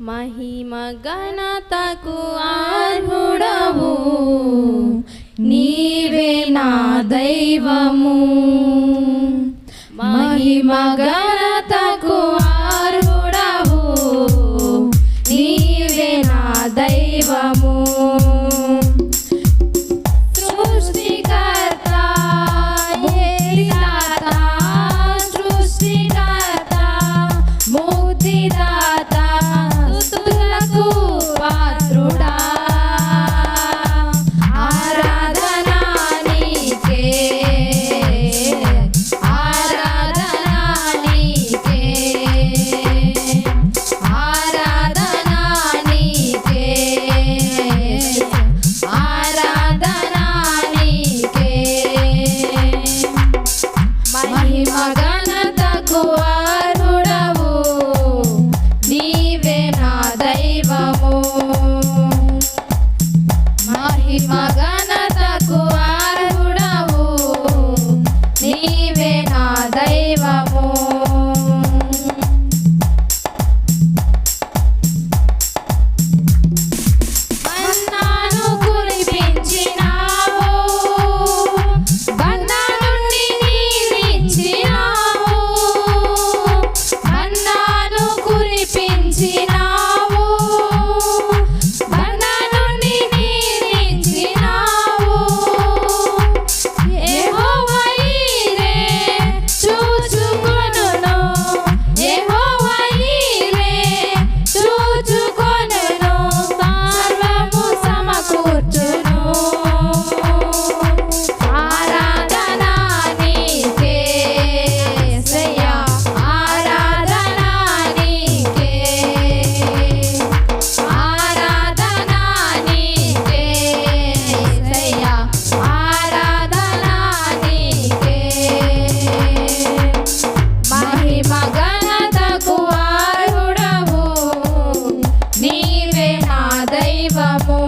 మహిమ ఘనతకు అర్హుడవు. నీవే నా దైవము. మహిమ ఘనతకు దైవము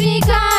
speak up.